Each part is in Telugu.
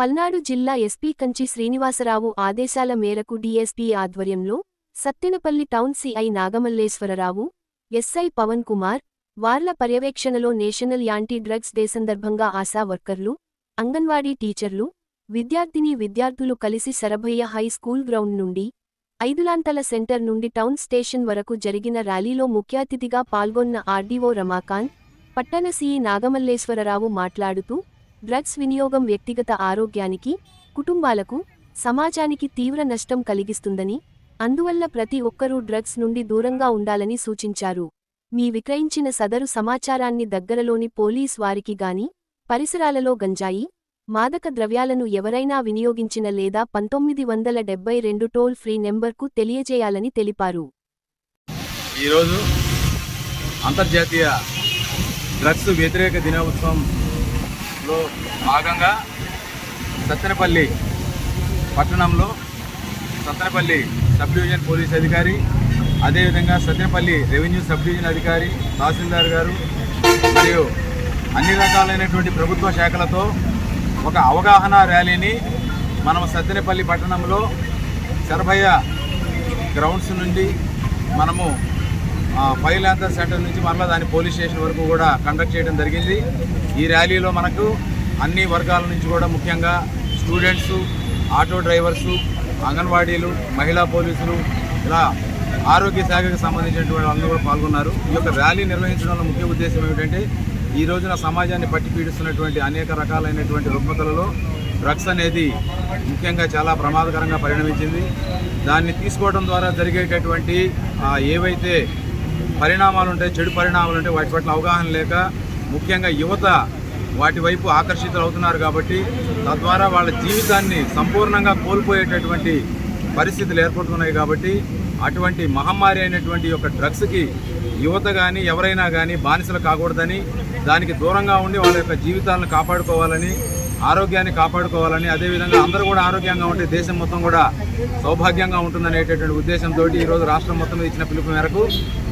పల్నాడు జిల్లా ఎస్పీ కంచి శ్రీనివాసరావు ఆదేశాల మేరకు డీఎస్పీ ఆధ్వర్యంలో Sattenapalli town CI Nagamalleswararao SI Pavan Kumar వార్ల పర్యవేక్షణలో నేషనల్ యాంటీ డ్రగ్స్ డే సందర్భంగా ఆశా వర్కర్లు అంగన్వాడీ టీచర్లు విద్యార్థిని విద్యార్థులు కలిసి శరభయ్య హై స్కూల్ గ్రౌండ్ నుండి ఐదులాంతల సెంటర్ నుండి టౌన్ స్టేషన్ వరకు జరిగిన ర్యాలీలో ముఖ్య అతిథిగా పాల్గొన్న ఆర్డీఓ రమాకాంత్ పట్టణ సీఈ నాగమల్లేశ్వరరావు మాట్లాడుతూ డ్రగ్స్ వినియోగం వ్యక్తిగత ఆరోగ్యానికి కుటుంబాలకు సమాజానికి తీవ్ర నష్టం కలిగిస్తుందని అందువల్ల ప్రతి ఒక్కరూ డ్రగ్స్ నుండి దూరంగా ఉండాలని సూచించారు. మీ విక్రయించిన సదరు సమాచారాన్ని దగ్గరలోని పోలీస్ వారికి గాని పరిసరాలలో గంజాయి మాదక ద్రవ్యాలను ఎవరైనా వినియోగించిన లేదా పంతొమ్మిది వందల డెబ్బై రెండు టోల్ ఫ్రీ నెంబర్కు తెలియజేయాలని తెలిపారు. ఈరోజు అంతర్జాతీయ డ్రగ్స్ వ్యతిరేక లో భాగంగా సత్తెనపల్లి పట్టణంలో సత్తెనపల్లి సబ్ డివిజన్ పోలీస్ అధికారి అదేవిధంగా సత్తెనపల్లి రెవెన్యూ సబ్ డివిజన్ అధికారి తహసీల్దార్ గారు మరియు అన్ని రకాలైనటువంటి ప్రభుత్వ శాఖలతో ఒక అవగాహన ర్యాలీని మనం సత్తెనపల్లి పట్టణంలో శరభయ్య గ్రౌండ్స్ నుండి మనము ఫైల్ ఆన్సర్ సెంటర్ నుంచి మరలా దాని పోలీస్ స్టేషన్ వరకు కూడా కండక్ట్ చేయడం జరిగింది. ఈ ర్యాలీలో మనకు అన్ని వర్గాల నుంచి కూడా ముఖ్యంగా స్టూడెంట్స్ ఆటో డ్రైవర్సు అంగన్వాడీలు మహిళా పోలీసులు ఇలా ఆరోగ్య శాఖకు సంబంధించినటువంటి వాళ్ళందరూ కూడా పాల్గొన్నారు. ఈ యొక్క ర్యాలీ నిర్వహించడంలో ముఖ్య ఉద్దేశం ఏమిటంటే ఈ రోజున సమాజాన్ని పట్టి పీడిస్తున్నటువంటి అనేక రకాలైనటువంటి రుగ్మతలలో డ్రగ్స్ అనేది ముఖ్యంగా చాలా ప్రమాదకరంగా పరిణమించింది. దాన్ని తీసుకోవడం ద్వారా జరిగేటటువంటి ఏవైతే పరిణామాలు ఉంటాయి చెడు పరిణామాలు ఉంటాయి వాటి పట్ల అవగాహన లేక ముఖ్యంగా యువత వాటి వైపు ఆకర్షితులు అవుతున్నారు కాబట్టి తద్వారా వాళ్ళ జీవితాన్ని సంపూర్ణంగా కోల్పోయేటటువంటి పరిస్థితులు ఏర్పడుతున్నాయి కాబట్టి అటువంటి మహమ్మారి అయినటువంటి యొక్క డ్రగ్స్కి యువత కానీ ఎవరైనా కానీ బానిసలు కాకూడదని దానికి దూరంగా ఉండి వాళ్ళ యొక్క జీవితాలను కాపాడుకోవాలని ఆరోగ్యాన్ని కాపాడుకోవాలని అదేవిధంగా అందరూ కూడా ఆరోగ్యంగా ఉంటే దేశం మొత్తం కూడా సౌభాగ్యంగా ఉంటుందనేటటువంటి ఉద్దేశంతో ఈరోజు రాష్ట్రం మొత్తం మీద ఇచ్చిన పిలుపు మేరకు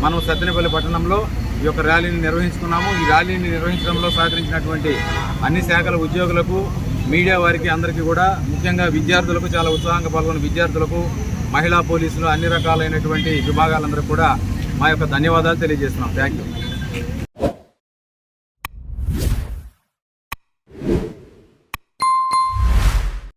మనం సత్తెనపల్లి పట్టణంలో ఈ యొక్క ర్యాలీని నిర్వహించుకున్నాము. ఈ ర్యాలీని నిర్వహించడంలో సహకరించినటువంటి అన్ని శాఖల ఉద్యోగులకు మీడియా వారికి అందరికీ కూడా ముఖ్యంగా విద్యార్థులకు చాలా ఉత్సాహంగా పాల్గొన్న విద్యార్థులకు మహిళా పోలీసులు అన్ని రకాలైనటువంటి విభాగాలందరికీ కూడా మా యొక్క ధన్యవాదాలు తెలియజేస్తున్నాం. Thank you.